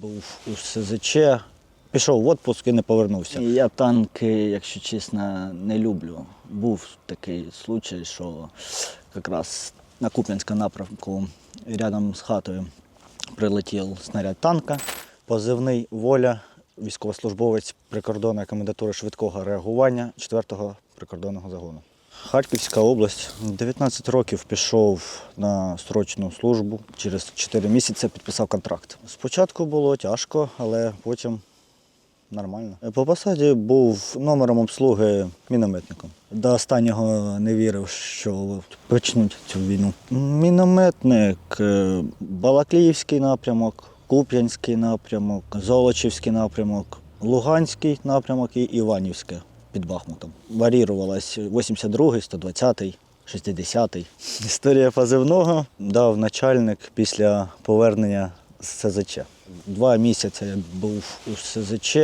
Був у СЗЧ, пішов в відпуск і не повернувся. Я танки, якщо чесно, не люблю. Був такий случай, що якраз на Куп'янському напрямку рядом з хатою прилетів снаряд танка, позивний воля, військовослужбовець прикордонної комендатури швидкого реагування 4-го прикордонного загону. Харківська область. 19 років пішов на срочну службу. Через 4 місяці підписав контракт. Спочатку було тяжко, але потім нормально. По посаді був номером обслуги мінометником. До останнього не вірив, що почнуть цю війну. Мінометник, е, Балакліївський напрямок, Куп'янський напрямок, Золочівський напрямок, Луганський напрямок і Іванівське під Бахмутом. Варірувалась 82-й, 120-й, 60-й. Історія позивного дав начальник після повернення з СЗЧ. Два місяці я був у СЗЧ,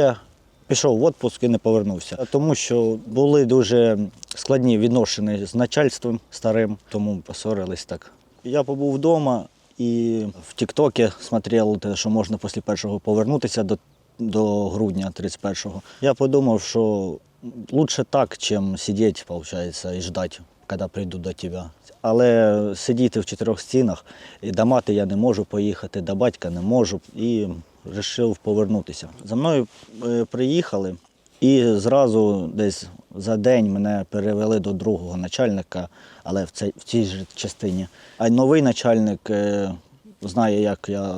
пішов в відпуск і не повернувся. Тому що були дуже складні відношення з начальством старим, тому посорились так. Я побув вдома і в Тіктокі смотрел, що можна після першого повернутися до, до грудня 31-го. Я подумав, що лучше так, чим сидіти, виходить, і ждати, коли прийду до тебе. Але сидіти в чотирьох стінах, і до мати я не можу поїхати, до батька не можу. І вирішив повернутися. За мною е, приїхали, і зразу десь за день мене перевели до другого начальника, але в цій, в цій ж частині. А новий начальник е, знає, як я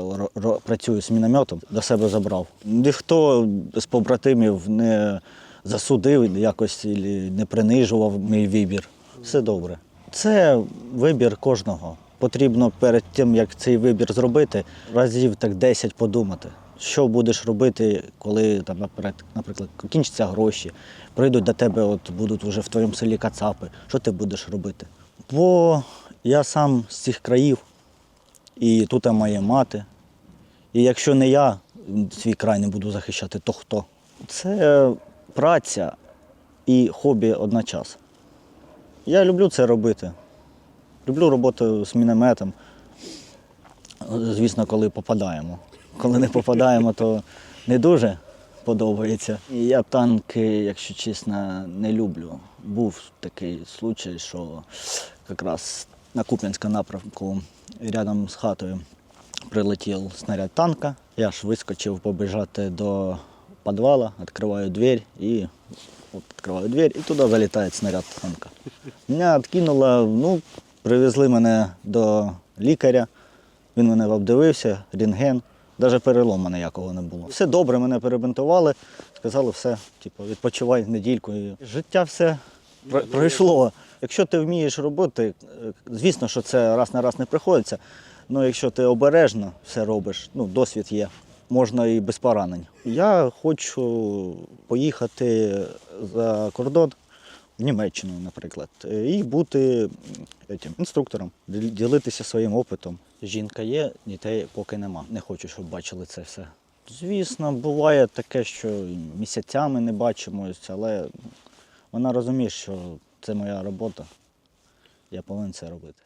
працюю з мінометом, до себе забрав. Ніхто з побратимів не засудив якось не принижував мій вибір. Все добре. Це вибір кожного. Потрібно перед тим, як цей вибір зробити, разів так 10 подумати, що будеш робити, коли там, наприклад, кінчаться гроші, прийдуть до тебе, от будуть вже в твоєму селі кацапи. Що ти будеш робити? Бо я сам з цих країв, і тут моя мати. І якщо не я свій край не буду захищати, то хто? Це праця і хобі одночасно. Я люблю це робити. Люблю роботу з мінометом. Звісно, коли попадаємо. Коли не попадаємо, то не дуже подобається. І Я танки, якщо чесно, не люблю. Був такий случай, що якраз на Куп'янському напрямку рядом з хатою прилетів снаряд танка. Я ж вискочив побіжати до підвала, відкриваю двері і от відкриваю двері, і туди залітає снаряд танка. Мене відкинуло, ну, привезли мене до лікаря. Він мене обдивився, рентген. Навіть перелому ніякого не було. Все добре, мене перебинтували, сказали, все, типу, відпочивай недільку. Життя все пройшло. Якщо ти вмієш робити, е, звісно, що це раз на раз не приходиться. але якщо ти обережно все робиш, ну, досвід є, можна і без поранень. Я хочу поїхати за кордон в Німеччину, наприклад, і бути м, етім, інструктором, ділитися своїм опитом. Жінка є, дітей поки нема. Не хочу, щоб бачили це все. Звісно, буває таке, що місяцями не бачимось, але вона розуміє, що це моя робота. Я повинен це робити.